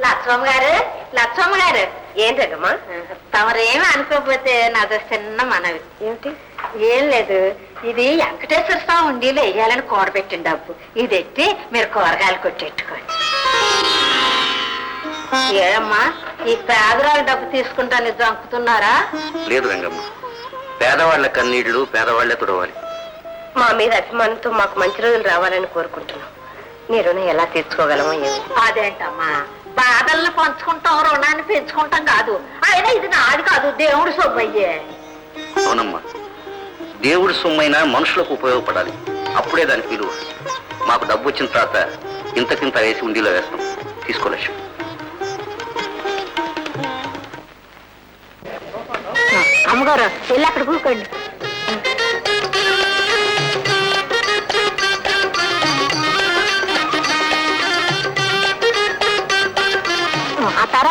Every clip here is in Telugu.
లక్ష్మమ్మ గారు లక్ష్మమ్మ గారు ఏంటమ్మా తమరేం అనుకోకపోతే నాదో చిన్న మనవి. ఏమిటి? ఏం లేదు. ఇది వెంకటేశ్వర స్వామి ఉండీలో వేయాలని కూడబెట్టిన డబ్బు. ఇది ఎట్టి మీరు కూరగాయలు కొట్టెట్టుకోండి. ఏమ్మా ఈ పేదరాల డబ్బు తీసుకుంటాను జంకుతున్నారా లేదు రంగమ్మ. పేదవాళ్ళ కన్నీళ్ళు పేదవాళ్ళే తుడవాలి. మా మీద అభిమానంతో మాకు మంచి రోజులు రావాలని కోరుకుంటున్నాం. నీ రుణం ఎలా తీర్చుకోగలమో ఏమో. అదేంటమ్మా? బాధల్ని పంచుకుంటాం రుణాన్ని పెంచుకుంటాం కాదు. అయినా ఇది నాది కాదు దేవుడు సొమ్మయ్యే అవునమ్మా. దేవుడి సొమ్మైనా మనుషులకు ఉపయోగపడాలి. అప్పుడే దానికి విలువ మాకు డబ్బు వచ్చిన తర్వాత ఇంతకింత వేసి ఉండిలో వేస్తాం. తీసుకోలేము అమ్మగారు వెళ్ళి అక్కడ కూకోండి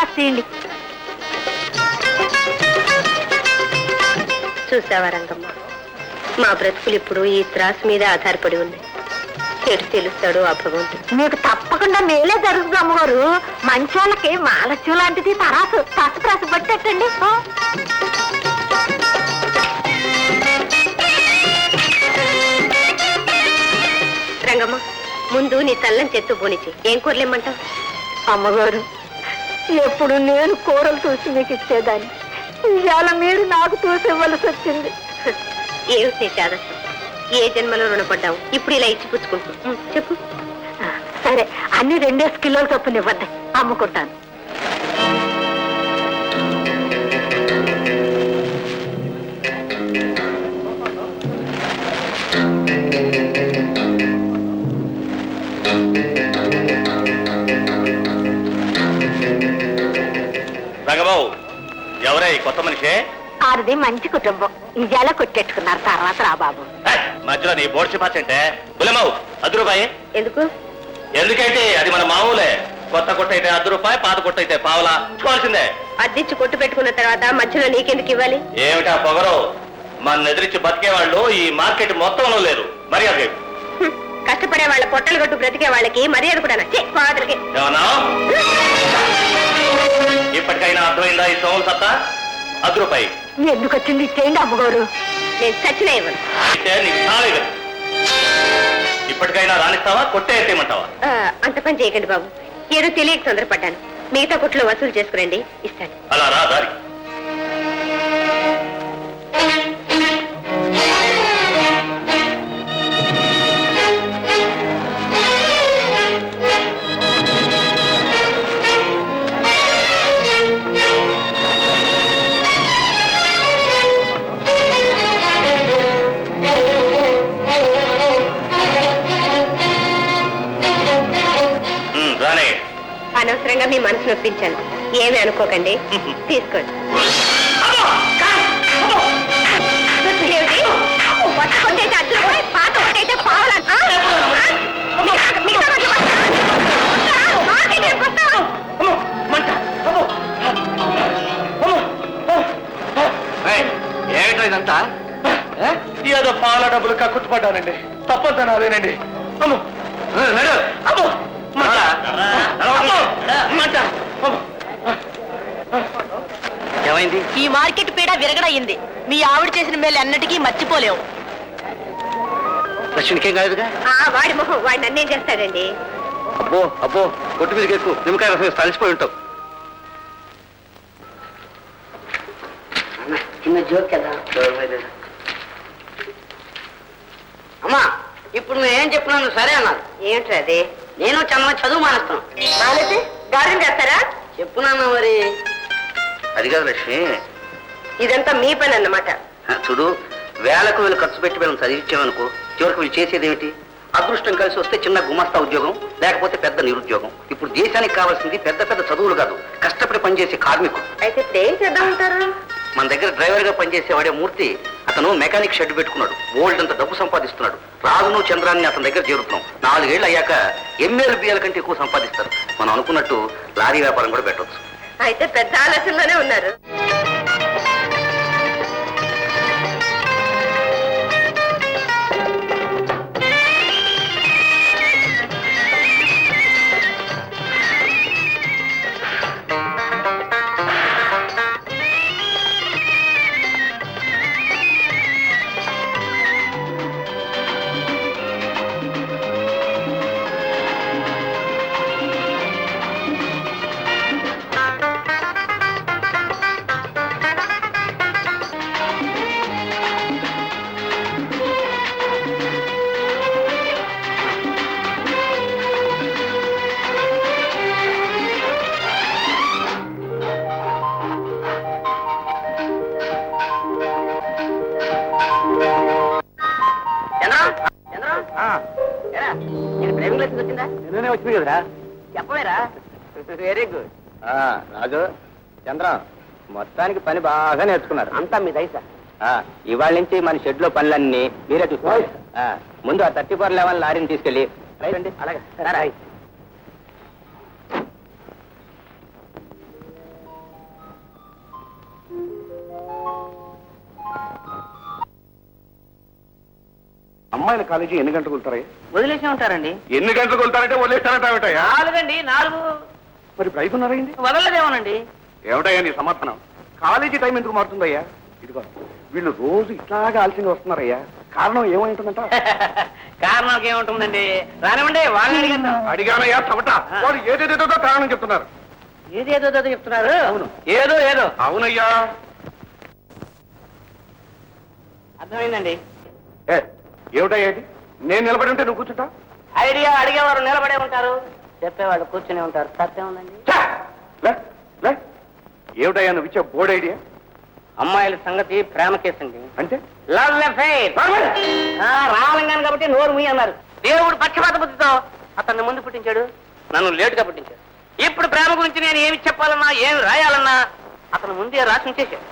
తీయండి చూసావా రంగమ్మ? మా బ్రతుకులు ఇప్పుడు ఈ త్రాసు మీద ఆధారపడి ఉన్నాయి చెడు తెలుస్తాడు ఆ భగవంతుడు. మీకు తప్పకుండా మేలే జరుగుతుంది అమ్మగారు. మంచి వాళ్ళకి మాలస్యం లాంటిది తరాసు తసు ప్రసు పట్టేటండి. రంగమ్మ ముందు నీ చల్లని చెత్తు పోనిచ్చి. ఏం కూరలేమంటావు? అమ్మగారు ఎప్పుడు నేను కూరలు చూసి మీకు ఇచ్చేదాన్ని. ఇవాళ మీరు నాకు చూసి ఇవ్వలసి వచ్చింది. ఏమిటి నీ చాదస్తం ఏ జన్మలో రుణపడ్డావు? ఇప్పుడు ఇలా ఇచ్చి పుచ్చుకుంటూ చెప్పు. సరే అన్ని రెండేసి కిలోలు చొప్పున ఇవ్వండి. అమ్ముకుంటాను. కొత్త మనిషే? ఆరిది మంచి కుటుంబం. ఇవాళ కొట్టెట్టుకున్నారు తర్వాత రా బాబు. మధ్యలో నీ బోర్డు చెప్పాచంటే గులమావు అర్ధ రూపాయి. ఎందుకు? ఎందుకంటే అది మన మామూలే. కొత్త కొట్ట అయితే అర్ధ రూపాయి పాత కొట్ట అయితే పావులా. చూడాల్సిందే. అద్దిచ్చి కొట్టు పెట్టుకున్న తర్వాత మధ్యలో నీకెందుకు ఇవ్వాలి? ఏమిటా పొగరు? మన ఎదిరించి బతికే వాళ్ళు ఈ మార్కెట్ మొత్తంలో లేరు. మరి అది హ్మ్, కష్టపడే వాళ్ళ పొట్టలు కొట్టు బ్రతికే వాళ్ళకి మర్యాద కూడా ఇప్పటికైనా అర్థమైందా ఈ సోముల సత్తా? రూపాయి ఎందుకు వచ్చింది ఇచ్చేయండి అమ్మగారు నేను చచ్చినా ఇవ్వను అయితే నీకు చాలా ఇవ్వను. ఇప్పటికైనా రాణిస్తావా? కొట్టే ఎత్తేయమంటావా? ఆ, అంత పని చేయకండి బాబు. ఏదో తెలియక తొందరపడ్డాను. మిగతా కొట్లో వసూలు చేసుకురండి. ఇస్తాను. అలా రా దారి మీ మనసు నొప్పించాను. ఏమీ అనుకోకండి. తీసుకోండి. పాత? ఏమిటో ఇదంతా? ఏదో పాల డబ్బులు కక్కుతుపడ్డానండి తప్పంతా నాదేనండి అమ్మో! ఏమైంది ఈ మార్కెట్ పీడ విరగడయింది మీ ఆవిడ చేసిన మేలు ఎన్నటికీ మర్చిపోలేవు. లక్ష్మికేం కాదుగా ఆ, వాడి మొహం. వాడు నన్నేం చేస్తాడండి? అబ్బో అబ్బో కొట్టు మీదకి ఎక్కువ నిమ్మకాయ రసం తలిసిపోయి ఉంటావు. చిన్న జోక్ కదా? అమ్మా ఇప్పుడు నువ్వు ఏం చెప్పినావు నువ్వు సరే అన్నారు. ఏమిట్రా అది? నేను చన్న చదువు మానేస్తాను మానేసి గార్డెన్ చేస్తారా? చెప్పున్నాను మరి? అది కాదు లక్ష్మి. ఇదంతా మీ పని అన్నమాట. చూడు వేలకు వేలు ఖర్చు పెట్టి వీళ్ళని చదివించామనుకో చివరికి వీళ్ళు చేసేది ఏమిటి? అదృష్టం కలిసి వస్తే చిన్న గుమస్తా ఉద్యోగం లేకపోతే పెద్ద నిరుద్యోగం. ఇప్పుడు దేశానికి కావాల్సింది పెద్ద పెద్ద చదువులు కాదు కష్టపడి పనిచేసే కార్మికుడు. అయితే ఇప్పుడు ఏం చేద్దామంటారు మన దగ్గర డ్రైవర్గా పనిచేసేవాడే మూర్తి అతను మెకానిక్ షెడ్ పెట్టుకున్నాడు. ఓల్డ్ అంత డబ్బు సంపాదిస్తున్నాడు. రాజును చంద్రాన్ని అతని దగ్గర చేరుతున్నాం. నాలుగేళ్ళు అయ్యాక ఎంఏలు బియ్యాల కంటే ఎక్కువ సంపాదిస్తారు. మనం అనుకున్నట్టు లారీ వ్యాపారం కూడా పెట్టవచ్చు అయితే పెద్ద ఆలోచనలోనే ఉన్నారు. వెరీ గుడ్ రాజు చంద్రం మొత్తానికి పని బాగా నేర్చుకున్నారు. అంతా మీ దయ సార్. ఆ, ఇవాళ నుంచి మన షెడ్లో పనులన్నీ మీరే చూసుకోవాలి. ఆ, ముందు ఆ థర్టీ ఫోర్ లెవెన్ లారీని తీసుకెళ్ళి అలాగే. అమ్మాయిల కాలేజీ ఎన్ని గంటలకు వెళ్తారయ్యా? వదిలేసి ఉంటారండి. ఎన్ని గంటలకు వెళ్తారంటే వదిలేస్తారంటావేటయ్యా నాలుగండి నాలుగు. మరి బ్రైక్ ఉన్నారైంది వదలదేమోనండి ఏమిటయ్యా నీ సమర్థనం? కాలేజీ టైం ఎందుకు మారుతుందయ్యా? ఇదిగో వీళ్ళు రోజు ఇట్లాగా ఆలస్యంగా వస్తున్నారయ్యా. కారణం ఏమై ఉంటుందంట కారణం ఏముంటుందండి? రానివ్వండి వాళ్ళని అడిగాను అడిగానయ్యా చవట వాళ్ళు ఏదేదేదో కారణం చెప్తున్నారు. ఏదేదో ఏదో చెప్తున్నారు? అవును. ఏదో ఏదో. అవునయ్యా. అర్థమైందండి. ఏ ఏమిటయ్యా ఇది? నేను నిలబడి ఉంటే నువ్వు కూర్చుంటా? ఐడియా అడిగేవారు నిలబడే ఉంటారు. చెప్పేవాళ్ళు కూర్చుని ఉంటారు. సత్యం ఉందండి. ఏమిటయ్యా నువ్వు ఇచ్చే బోర్డ్ ఐడియా? అమ్మాయిల సంగతి ప్రేమ కేసు అండి అంటే? లవ్ అఫైర్ రామలింగాన్ని కాబట్టి నోరు ముయ్యి అన్నారు. దేవుడు పక్షపాత బుద్ధితో అతన్ని ముందు పుట్టించాడు. నన్ను లేటుగా పుట్టించాడు. ఇప్పుడు ప్రేమ గురించి నేను ఏమి చెప్పాలన్నా ఏమి రాయాలన్నా అతను ముందే రాసి ఉంచేశాడు.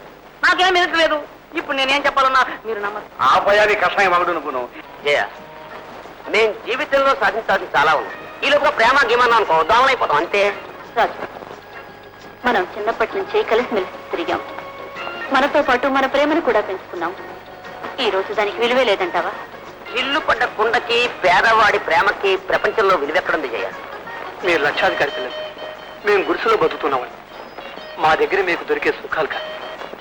నాకేం ఎదురలేదు ఇప్పుడు నేనేం చెప్పాలన్నా మీరు నమ్మరు ఆ భయాన్ని కషాయం అవడు నువ్వు నేను జీవితంలో సాధించాల్సింది చాలా ఉంది. ఈ లోపల ప్రేమ గీమన్నా అనుకో దోమలైపోతాం అంతే. రాజు మనం చిన్నప్పటి నుంచి కలిసిమెలిసి తిరిగాం. మనతో పాటు మన ప్రేమను కూడా పెంచుకున్నాం. ఈ రోజు దానికి విలువే లేదంటావా? ఇల్లు పడ్డ కుండకి పేదవాడి ప్రేమకి ప్రపంచంలో విలువెక్కడుంది జయ? మీరు లక్షాధికారి పిల్లలు. మేము గుడిసెలో బతుకుతున్నామని. మా దగ్గర మీకు దొరికే సుఖాలు కాదు.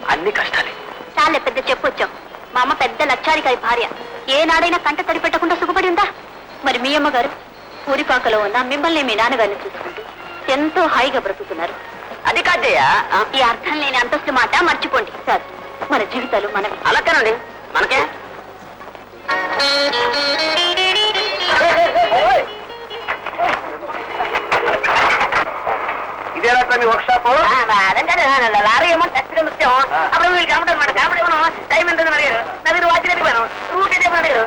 అన్ని కష్టాలే. చాలా పెద్ద చెప్పొచ్చాం మా అమ్మ పెద్ద లక్షాధికారి భార్య. ఏనాడైనా కంట తడి పెట్టకుండా సుఖపడి ఉందా? మరి మీ అమ్మగారు? ఊరిపాకలో ఉన్న మిమ్మల్ని మీ నాన్నగారిని చూసుకుంటూ ఎంతో హాయిగా బ్రతుకుతున్నారు. అది కాదు జయ ఆ, ఈ అర్థం లేని అంతస్తు మాట మర్చిపోండి. సార్ మన జీవితాలు మనవి. అలాగేనండి మనకే? ఇదేనా మీ వర్క్ షాప్ లారీ ఏమో టచ్గా వచ్చాము అప్పుడు వీళ్ళు మనం టైం ఎంత అడిగారు నా దగ్గర వాచ్ అడిగాను రూట్ అయితే అడిగారు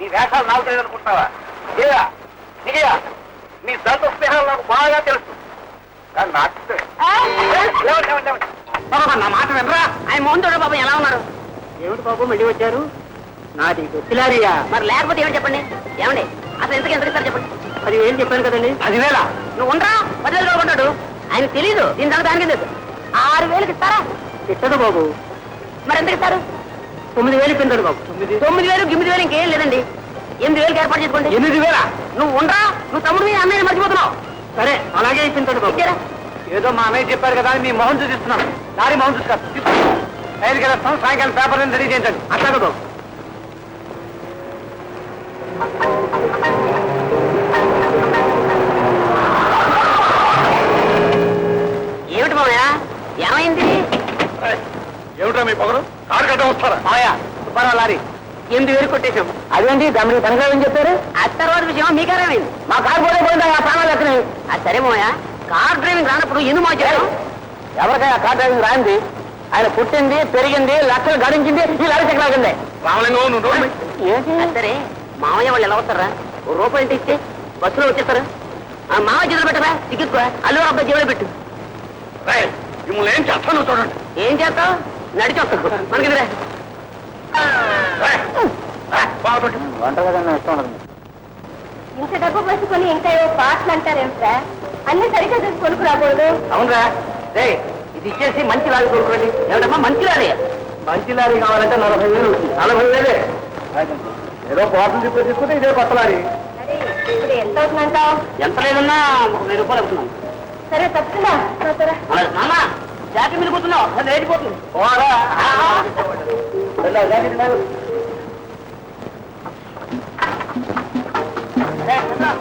నీ వేషాలు నాకు తెలియదు అనుకుంటున్నావా? లేదా నిజయా నీ దంత స్నేహాలు నాకు బాగా తెలుసు. కానీ నాకు. నా మాట వినరా? ఆయన మోహన్ చూడ బాబు ఎలా ఉన్నారు ఏమిటి బాబు మళ్ళీ వచ్చారు? నాది గుర్తిలారియా మరి లేకపోతే ఏమిటి చెప్పండి? ఏమండి? అసలు ఎందుకు ఎంత ఇస్తారు చెప్పండి? అది ఏం చెప్పాను కదండి? పదివేల? నువ్వు ఉండరా? పదివేలు కొనుక్కుంటాడు ఆయన తెలీదు. దీని దాకా దానికి తెలుసు? ఆరు వేలకు ఇస్తారా? ఇచ్చదు బాబు. మరి ఎంత ఇస్తారు? తొమ్మిది వేలు ఇప్పించాడు బాబు. తొమ్మిది వేలు గిమ్మిది వేలు ఇంకేం లేదండి. ఎనిమిది వేలకు ఏర్పాటు చేసుకోండి. ఎనిమిది వేల? నువ్వు ఉండరా? నువ్వు తమ్ముడు మీ అన్నయ్య మర్చిపోతున్నావు. సరే అలాగే ఇప్పించాడు ఏదో మా అన్నయ్య చెప్పారు కదా అని మీ మొహం చూపిస్తున్నాను దారి మొహం చూసి కాదు ఐదుకి సాయంకాలం పేపర్ రెడీ చేయించండి అట్లాగే బాబు ఏమిటి మామయ్య ఏమైంది? ఏమిట్రా మీ పొగరు? కారు కట్ట వస్తారా మామయ్య సుబ్బారావు లారీ. ఎనిమిది వేలు కొట్టేశాం. అదేంటి? దాని పనిగా ఏం చెప్పారు? ఆ తర్వాత విషయం మీకేమైంది మా కారు పోతే పోయిందా? ఆ ప్రాణాలు ఎక్కడివి? అది సరే మామయ్య కార్ డ్రైవింగ్ రానప్పుడు ఎందుకు మా చేయడం ఎవరికైనా కార్ డ్రైవింగ్ రాయింది? ఆయన పుట్టింది పెరిగింది లక్షలు గడించింది ఈ లారీ చక్రాగింది రామలింగం నువ్వు సరే. మామయ్య వాళ్ళు ఎలా వస్తారా? ఓ రూపాయి ఇంటి ఇస్తే బస్సులో వచ్చేస్తారు. ఆ మామయ్య చేతులు పెట్టరా టికెట్ అల్లు అబ్బాయి జేబులో పెట్టు. మిమ్మల్ని ఏం చేస్తాను చూడండి. ఏం చేస్తావు? నడిచి వస్తావు. మనకి రేయ్, రేయ్, బాగా పెట్టు. వంట కదా ఇష్టం ఉండదు. ఇంత డబ్బు పట్టుకొని ఇంకా ఏవో పాటలు అంటారేమిట్రా అన్ని సరిగ్గా చూసి కొనుక్కు రాకూడదు. అవునరా. రే ఇది ఇచ్చేసి మంచి లారీ కొనుక్కోండి. ఏమిటమ్మా మంచి లారీ? మంచి లారీ కావాలంటే నలభై వేలు నలభై వేలే? ఏదో బాటిల్ తిప్పి తీసుకుంటే ఇదే కొత్త లారీ. ఇప్పుడు ఎంత అవుతుందంటావు? ఎంత లేదన్నా ఒక వెయ్యి రూపాయలు అవుతున్నాం సరే తప్పుతుందా నాన్న జాకెట్ మీద కూర్చున్నావు. అది లేచిపోతుంది పోరా. వెళ్ళు, ఆ జాకెట్ లేదు. రే, వెళ్దాం.